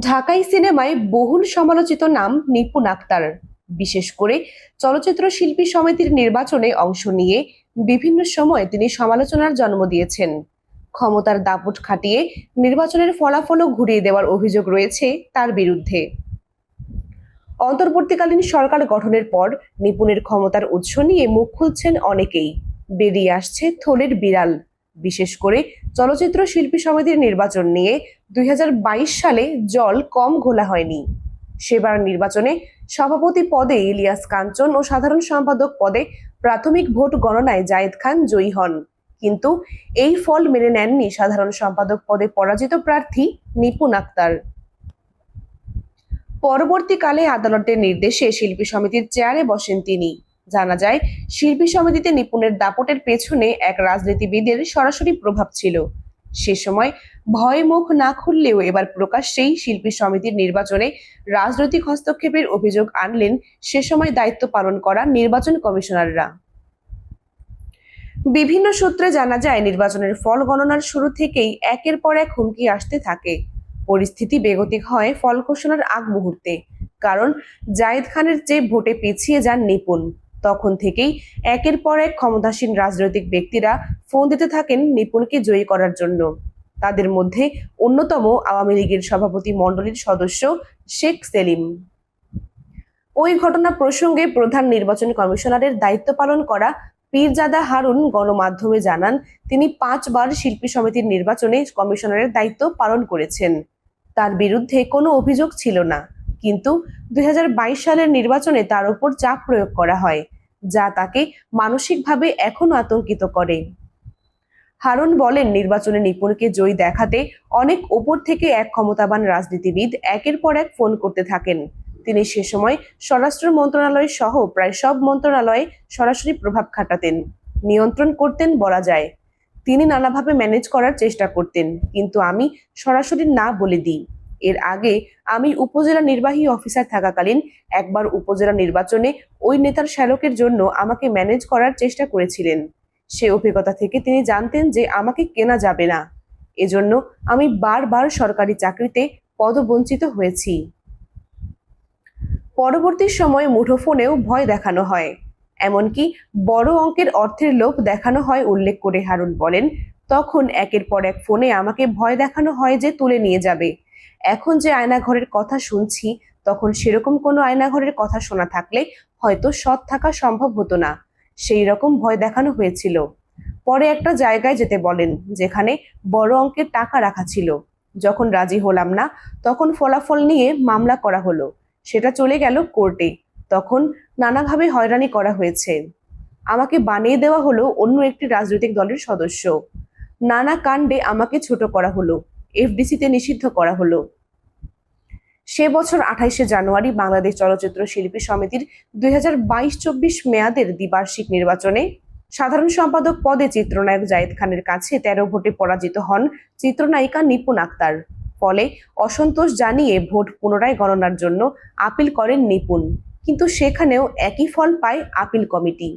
ঢাকাই সিনেমায় বহুল সমালোচিত নাম নিপুণ আক্তার। বিশেষ করে চলচ্চিত্র শিল্পী সমিতির নির্বাচনে অংশ নিয়ে বিভিন্ন সময় তিনি সমালোচনার জন্ম দিয়েছেন। ক্ষমতার দাপট খাটিয়ে নির্বাচনের ফলাফলও ঘুরিয়ে দেওয়ার অভিযোগ রয়েছে তার বিরুদ্ধে। অন্তর্বর্তীকালীন সরকার গঠনের পর নিপুণের ক্ষমতার উৎস নিয়ে মুখ খুলছেন অনেকেই। বেরিয়ে আসছে থলের বিড়াল। বিশেষ করে চলচ্চিত্র শিল্পী সমিতির নির্বাচন নিয়ে দুই হাজার বাইশ সালে জল কম ঘোলা হয়নি। সেবার নির্বাচনে সভাপতি পদে ইলিয়াস কাঞ্চন ও সাধারণ সম্পাদক পদে প্রাথমিক ভোট গণনায় জায়েদ খান জয়ী হন। কিন্তু এই ফল মেনে নেননি সাধারণ সম্পাদক পদে পরাজিত প্রার্থী নিপুণ আক্তার। পরবর্তীকালে আদালতের নির্দেশে শিল্পী সমিতির চেয়ারে বসেন তিনি। জানা যায়, শিল্পী সমিতিতে নিপুণের দাপটের পেছনে এক রাজনীতিবিদের সরাসরি প্রভাব ছিল। সে সময় ভয় মুখ না খুললেও এবার প্রকাশ্যেই শিল্পী সমিতির নির্বাচনে রাজনৈতিক হস্তক্ষেপের অভিযোগ আনলেন সে সময় দায়িত্ব পালন করা নির্বাচন কমিশনাররা। বিভিন্ন সূত্রে জানা যায়, নির্বাচনের ফল গণনার শুরু থেকেই একের পর এক হুমকি আসতে থাকে। পরিস্থিতি বেগতিক হয় ফল ঘোষণার আগ মুহূর্তে কারণ জায়েদ খানের চেয়ে ভোটে পিছিয়ে যান নিপুণ। তখন থেকেই একের পর এক ক্ষমতাসীন রাজনৈতিক ব্যক্তিরা ফোন দিতে থাকেন নিপুণকে জয়ী করার জন্য। তাদের মধ্যে অন্যতম আওয়ামী লীগের সভাপতি মণ্ডলীর সদস্য শেখ সেলিম। ওই ঘটনা প্রসঙ্গে প্রধান নির্বাচন কমিশনারের দায়িত্ব পালন করা পীরজাদা হারুন গণমাধ্যমে জানান, তিনি পাঁচবার শিল্পী সমিতির নির্বাচনে কমিশনারের দায়িত্ব পালন করেছেন। তার বিরুদ্ধে কোনো অভিযোগ ছিল না। কিন্তু দু হাজার বাইশ সালের নির্বাচনে তার উপর চাপ প্রয়োগ করা হয়, যা তাকে মানসিকভাবে এখনও আতঙ্কিত করে। হারুন বলেন, নির্বাচনে নিপুণকে জয়ী দেখাতে অনেক ওপর থেকে এক ক্ষমতাবান রাজনীতিবিদ একের পর এক ফোন করতে থাকেন। তিনি সে সময় স্বরাষ্ট্র মন্ত্রণালয় সহ প্রায় সব মন্ত্রণালয়ে সরাসরি প্রভাব খাটাতেন, নিয়ন্ত্রণ করতেন বলা যায়। তিনি নানাভাবে ম্যানেজ করার চেষ্টা করতেন, কিন্তু আমি সরাসরি না বলে দিই। এর আগে আমি উপজেলা নির্বাহী অফিসার থাকাকালীন একবার উপজেলা নির্বাচনে ওই নেতার শ্যালকের জন্য আমাকে ম্যানেজ করার চেষ্টা করেছিলেন। সে অভিজ্ঞতা থেকে তিনি জানতেন যে আমাকে কেনা যাবে না। এজন্য আমি বারবার সরকারি চাকরিতে পদবঞ্চিত হয়েছি। পরবর্তী সময়ে মুঠোফোনেও ভয় দেখানো হয়। এমনকি বড় অঙ্কের অর্থের লোভ দেখানো হয়, উল্লেখ করে হারুন বলেন তখন একের পর এক ফোনে আমাকে ভয় দেখানো হয় যে তুলে নিয়ে যাবে। এখন যে আয়নাঘরের কথা শুনছি, তখন সেরকম কোনো আয়নাঘরের কথা শোনা থাকলে হয়তো সৎ থাকা সম্ভব হতো না। সেই রকম ভয় দেখানো হয়েছিল। পরে একটা জায়গায় যেতে বলেন, যেখানে বড় অঙ্কের টাকা রাখা ছিল। যখন রাজি হলাম না, তখন ফলাফল নিয়ে মামলা করা হলো। সেটা চলে গেল কোর্টে। তখন নানাভাবে হয়রানি করা হয়েছে। আমাকে বানিয়ে দেওয়া হলো অন্য একটি রাজনৈতিক দলের সদস্য। নানা কাণ্ডে আমাকে ছোট করা হলো, এফডিসিতে নিষিদ্ধ করা হলো। সে বছর আঠাইশে জানুয়ারি বাংলাদেশ চলচ্চিত্র শিল্পী সমিতির দুই হাজার বাইশ চব্বিশ মেয়াদের দ্বিবার্ষিক নির্বাচনে সাধারণ সম্পাদক পদে চিত্রনায়ক জায়েদ খানের কাছে তেরো ভোটে পরাজিত হন চিত্রনায়িকা নিপুণ আক্তার। ফলে অসন্তোষ জানিয়ে ভোট পুনরায় গণনার জন্য আপিল করেন নিপুণ। কিন্তু সেখানেও একই ফল পায় আপিল কমিটি।